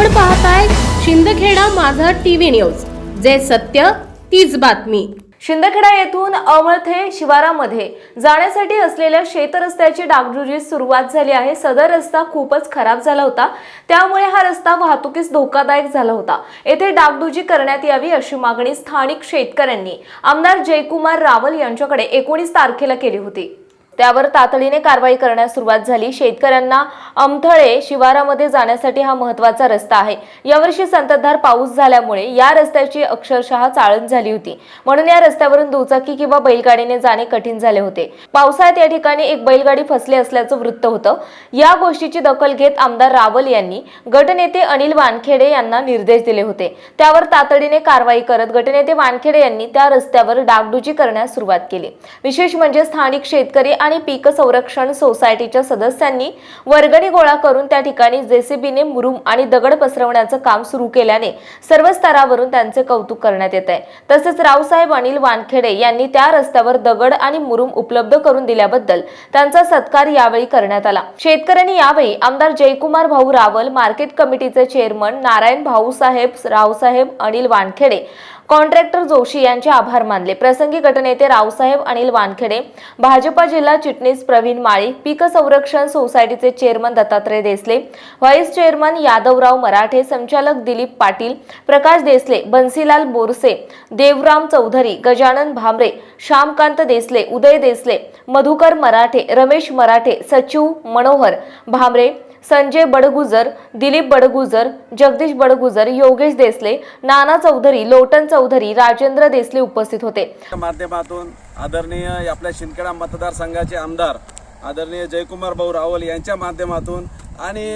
आपण पाहताय शिंदखेडा माझा टीव्ही न्यूज. जे सत्य तीच बातमी. शिंदखेडा येथून अमळथे शिवारामध्ये जाण्यासाठी असलेल्या शेतरस्त्याची डागडुजी सुरुवात झाली आहे. सदर रस्ता खूपच खराब झाला होता. त्यामुळे हा रस्ता वाहतुकीस धोकादायक झाला होता. येथे डागडुजी करण्यात यावी अशी मागणी स्थानिक शेतकऱ्यांनी. आमदार जयकुमार रावल यांच्याकडे एकोणीस तारखेला केली होती. त्यावर तातडीने कारवाई करण्यास सुरुवात झाली. शेतकऱ्यांना अमथळे शिवारामध्ये जाण्यासाठी हा महत्त्वाचा रस्ता आहे. यावर्षी संततधार पाऊस झाल्यामुळे या रस्त्याची अक्षरशः चाळण झाली होती. म्हणून या रस्त्यावरून दुचाकी किंवा बैलगाडीने जाणे कठीण झाले होते. पावसाळ्यात या ठिकाणी एक बैलगाडी फसली असल्याचं वृत्त होतं. या गोष्टीची दखल घेत आमदार रावल यांनी गटनेते अनिल वानखेडे यांना निर्देश दिले होते. त्यावर तातडीने कारवाई करत गटनेते वानखेडे यांनी त्या रस्त्यावर डागडुजी करण्यास सुरुवात केली. विशेष म्हणजे स्थानिक शेतकरी आणि पीक संरक्षण सोसायटीच्या सदस्यांनी वर्गणी गोळा करून त्या ठिकाणी जेसीबीने मुरुम आणि दगड पसरवण्याचं काम सुरू केल्याने सर्व स्तरावरून त्यांचे कौतुक करण्यात येत आहे तसेच रावसाहेब अनिल वानखेडे यांनी त्या रस्त्यावर दगड आणि मुरुम उपलब्ध करून दिल्याबद्दल त्यांचा सत्कार यावेळी करण्यात आला. शेतकऱ्यांनी यावेळी आमदार जयकुमार भाऊ रावल मार्केट कमिटीचे चेअरमन नारायण भाऊसाहेब रावसाहेब अनिल वानखेडे कॉन्ट्रॅक्टर जोशी यांचे आभार मानले. प्रसंगी गटनेते रावसाहेब अनिल वानखेडे भाजपा जिल्हा चिटणीस प्रवीण माळी पीक संरक्षण सोसायटीचे chairman Dattatray Desale vice chairman Yadavrao Marathe संचालक दिलीप पाटील प्रकाश देसले बन्सीलाल बोरसे देवराम चौधरी गजानन भामरे श्यामकांत देसले उदय देसले मधुकर मराठे रमेश मराठे सचिव मनोहर भामरे संजय बडगुजर दिलीप बडगुजर जगदीश बडगुजर योगेश देसले नाना चौधरी लोटन चौधरी राजेंद्र देसले उपस्थित होते. माध्यमातून आदरणीय आपल्या शिंदखेडा मतदारसंघाचे आमदार आदरणीय जयकुमार भाऊ रावल यांच्या माध्यमातून आणि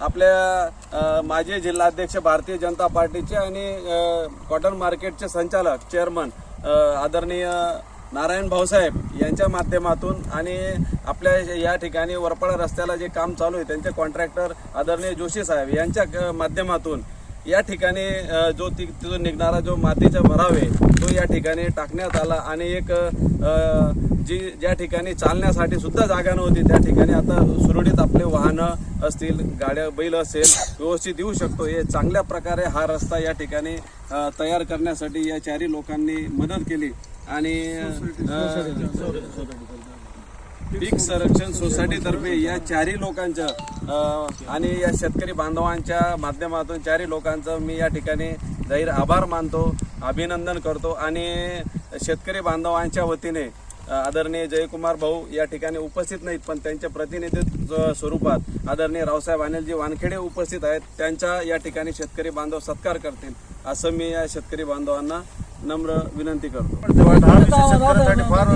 आपल्या माजी जिल्हाध्यक्ष भारतीय जनता पार्टीचे आणि कॉटन मार्केटचे संचालक चेअरमन आदरणीय नारायण भाऊसाहेब यांच्या माध्यमातून आणि आपल्या या ठिकाणी वरपाडा रस्त्याला जे काम चालू आहे त्यांचे कॉन्ट्रॅक्टर आदरणीय जोशी साहेब यांच्या क- माध्यमातून या ठिकाणी जो ति- तिथून निघणारा जो मातीचा भराव आहे तो या ठिकाणी टाकण्यात आला आणि एक जी ज्या ठिकाणी चालण्यासाठी सुद्धा जागा नव्हती त्या ठिकाणी आता सुरळीत आपले वाहनं असतील गाड्या बैल असेल व्यवस्थित येऊ शकतो. हे चांगल्या प्रकारे हा रस्ता या ठिकाणी तयार करण्यासाठी या चारी लोकांनी मदत केली. आणि पीक संरक्षण सोसायटीतर्फे या चारही लोकांचं अ, आणि या शेतकरी बांधवांच्या माध्यमातून चारही लोकांचं मी या ठिकाणी जाहीर आभार मानतो अभिनंदन करतो आणि शेतकरी बांधवांच्या वतीने आदरणीय जयकुमार भाऊ या ठिकाणी उपस्थित नाहीत पण त्यांच्या प्रतिनिधित्व स्वरूपात आदरणीय रावसाहेब अनिलजी वानखेडे उपस्थित आहेत. त्यांच्या या ठिकाणी शेतकरी बांधव सत्कार करतील असं मी या शेतकरी बांधवांना नम्र विनंती करतो. शेतकऱ्यांसाठी फार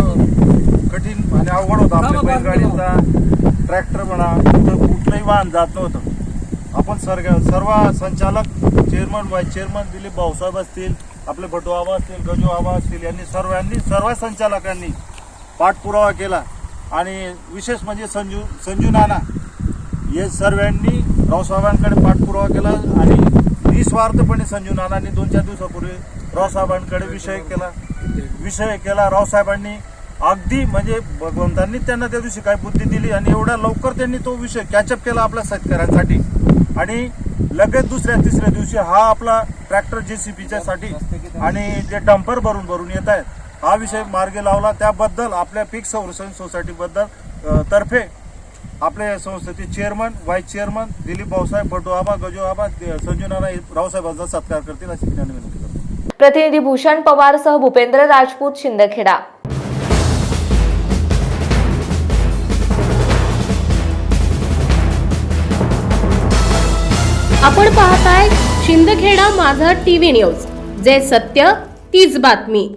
कठीण आणि अवघड होतं आपल्या बैलगाडीचा. ट्रॅक्टर म्हणा तर कुठलंही वाहन जात नव्हतं. आपण सर्व सर्व संचालक chairman vice chairman Dilip Bhausaheb असतील आपले भटू आबा असतील गजू आबा असतील यांनी सर्वांनी सर्व संचालकांनी पाठपुरावा केला. आणि विशेष म्हणजे संजू संजू नाना हे सर्वांनी रावसाहेबांकडे पाठपुरावा केला आणि निस्वार्थपणे संजू नानांनी दोन चार दिवसापूर्वी रावसाहेबांकडे विषय केला. विषय केला रावसाहेबांनी. अगदी म्हणजे भगवंतांनी त्यांना त्या दिवशी काय बुद्धी दिली आणि एवढ्या लवकर त्यांनी तो विषय कॅचअप केला आपल्या शेतकऱ्यांसाठी. आणि लगेच दुसऱ्या तिसऱ्या दिवशी हा आपला ट्रॅक्टर जेसीबीच्या साठी आणि जे डंपर भरून भरून येत आहेत हा विषय मार्गे लावला. त्याबद्दल आपल्या पीक संरक्षण सोसायटीबद्दल तर्फे आपले संस्थेचे chairman vice chairman Dilip Bhausaheb Bhatu Aba Gaju Aba Sanju Nana रावसाहेबांचा सत्कार करतील अशी ज्ञान विनंती. प्रतिनिधी भूषण पवार सह भूपेंद्र राजपूत शिंदखेडा. आपण पाहताय शिंदखेडा माझा टीव्ही न्यूज. जे सत्य तीच बातमी.